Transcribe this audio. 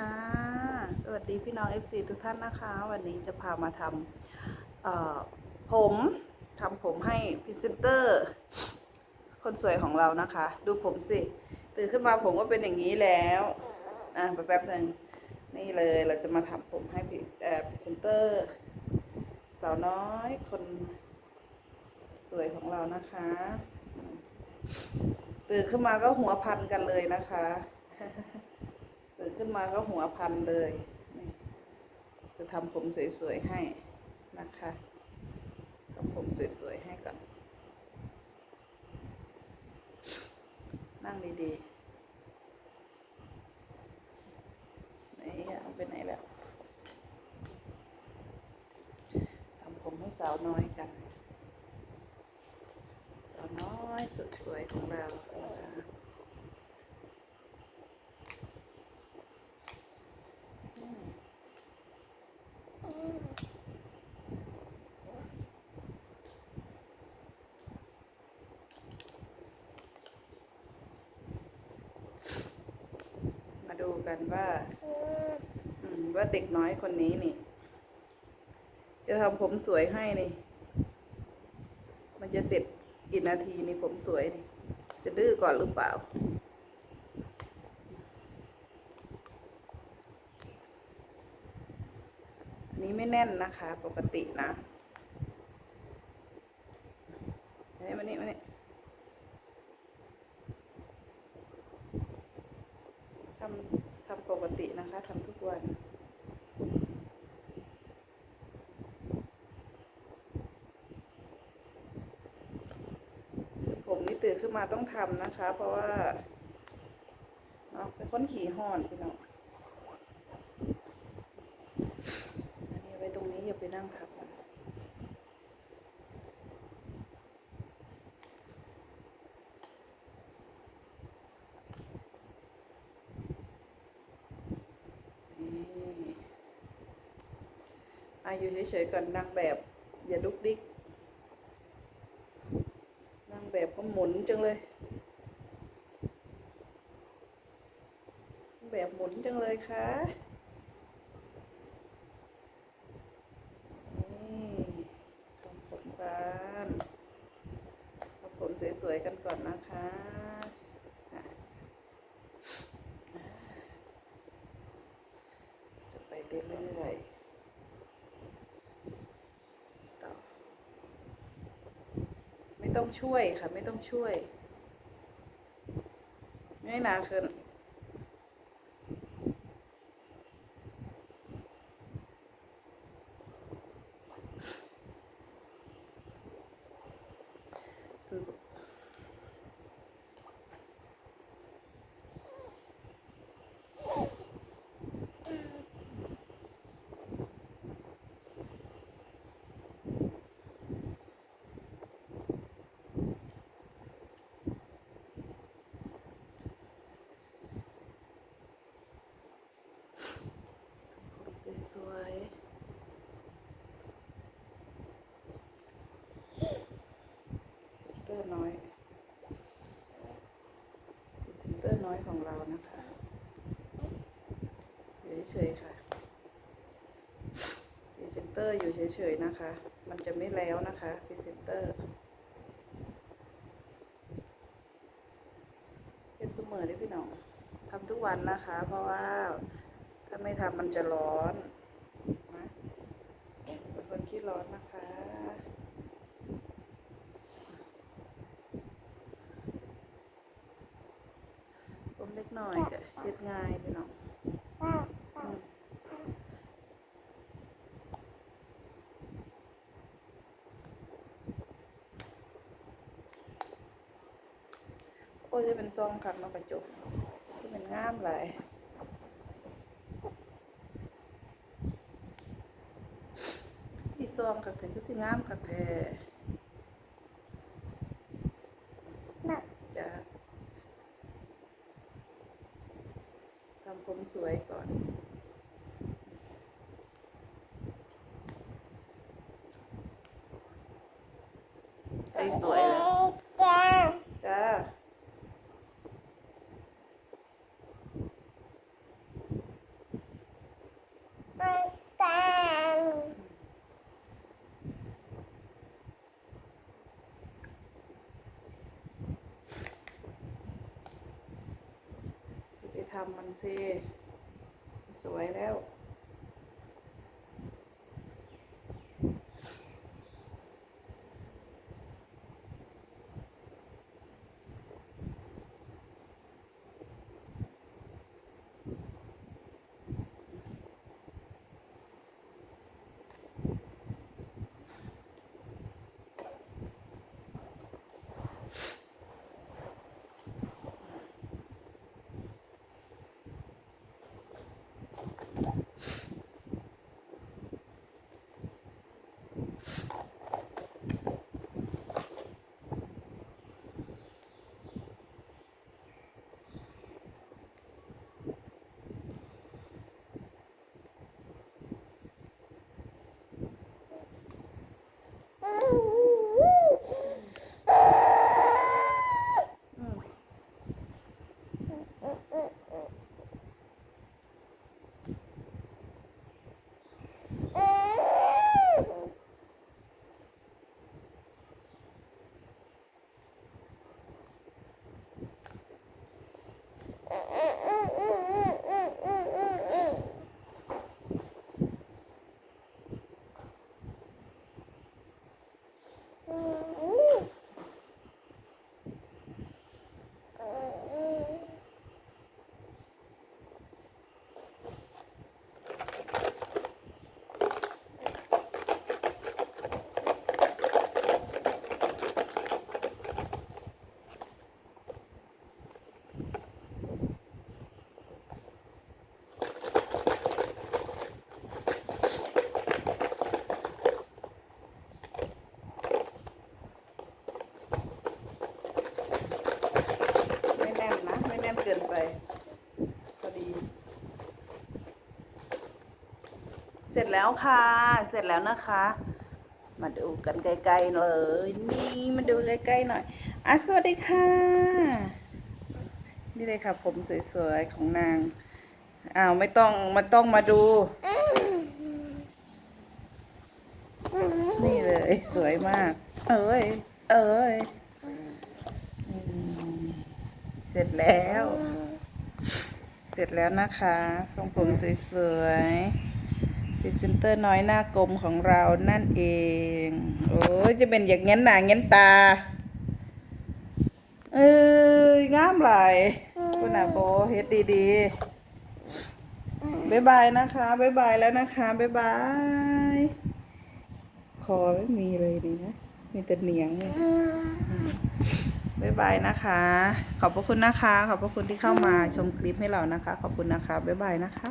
ค่ะ สวัสดีพี่น้อง FC ทุกท่านนะคะ วันนี้จะพามาทำผมทำผมให้พรีเซนเตอร์ คนสวยของเรานะคะ ดูผมสิ ตื่นขึ้นมาผมก็เป็นอย่างนี้แล้วอะแป๊บหนึ่งนี่เลยเราจะมาทำผมให้พรีเอ่อพรีเซนเตอร์สาวน้อยคนสวยของเรานะคะ ตื่นขึ้นมาก็หัวพันกันเลยนะคะ ตื่นขึ้นมาก็หัวพันเลยจะทำผมสวยๆให้นะคะทำผมสวยๆให้ก่อน นั่งดีๆไหนเอาไปไหนแล้วทำผมให้สาวน้อยกัน สาวน้อยสุดสวยของเรานะคะอืมมาดู กันว่าว่าเด็กน้อยคนนี้นี่ จะทำผมสวยให้นี่ มันจะเสร็จกี่นาทีนี่ผมสวยนี่ จะดื้อก่อนหรือเปล่าอันนี้ไม่แน่นนะคะ ปกตินะเฮ้ยมานี่มานี่ทำทำปกตินะคะทำทุกวัน ผมนี่ตื่นขึ้น มาต้องทำนะคะ เพราะว่าเนาะเป็นคนขี่ห่อนพี่น้องอันนี้ไว้ตรงนี้อย่าไปนั่งทับมันนี่อายู่เฉยๆก่อนนั่งแบบ อย่าลุกดิก แบบก็หมุนจังเลย แบบหมุนจังเลยค่ะนี่ทำผมกันผมสวยๆกันก่อนนะคะจะไปเรื่อยๆต่อ ไม่ต้องช่วยค่ะ ไม่ต้องช่วยง่ายนาขึ้นผมสวย ๆซิสเตอร์น้อยซิสเตอร์น้อยของเรานะคะอยู่เฉยๆค่ะพรีเซนเตอร์อยู่เฉยๆนะคะ มันจะไม่แล้วนะคะพรีเซนเตอร์เป็นเสมอได้พี่น้องทำทุกวันนะคะ เพราะว่าถ้าไม่ทำมันจะร้อนนะเป็นคนขี้ร้อนนะคะ ผมเล็กห น่อยก็เฮ็ดง่ายพี่น้องอืมโอ้ยจะเป็นซองคักเนากระจกสิเป็นงามหลายอีซองกับแท้คือสิงามกับแท้จะทำ ผมสวยก่อน ไอ้สวยเลยจ้า อำมันสิสวยแล้ว เสร็จแล้วค่ะ เสร็จแล้วนะคะ มาดูกันใกล้ๆเลย นี่มาดูใกล้ๆหน่อยอะสวัสดีค่ะ นี่เลยค่ะ ผมสวยๆของนาง อ้าวไม่ต้องมาต้องมาดู นี่เลยสวยมาก เอ้ย เอ้ยอืมเสร็จแล้ว เสร็จแล้วนะคะ ทรงผมสวยๆ พรีเซนเตอร์น้อยหน้ากลมของเรานั่นเอง โอ้ยจะเป็นอย่างงั้นหนางั้นตา เอ้ยงามหลายคุณอาโบเฮ็ดดีๆบ๊ายบายนะคะบ๊ายบายแล้วนะคะบ๊ายบาย คอไม่มีเลยดีนะ มีแต่เหนียงเลยบ๊ายบายนะคะ ขอบพระคุณนะคะ ขอบพระคุณที่เข้ามาชมคลิปให้เรานะคะ ขอบคุณนะคะบ๊ายบายนะคะ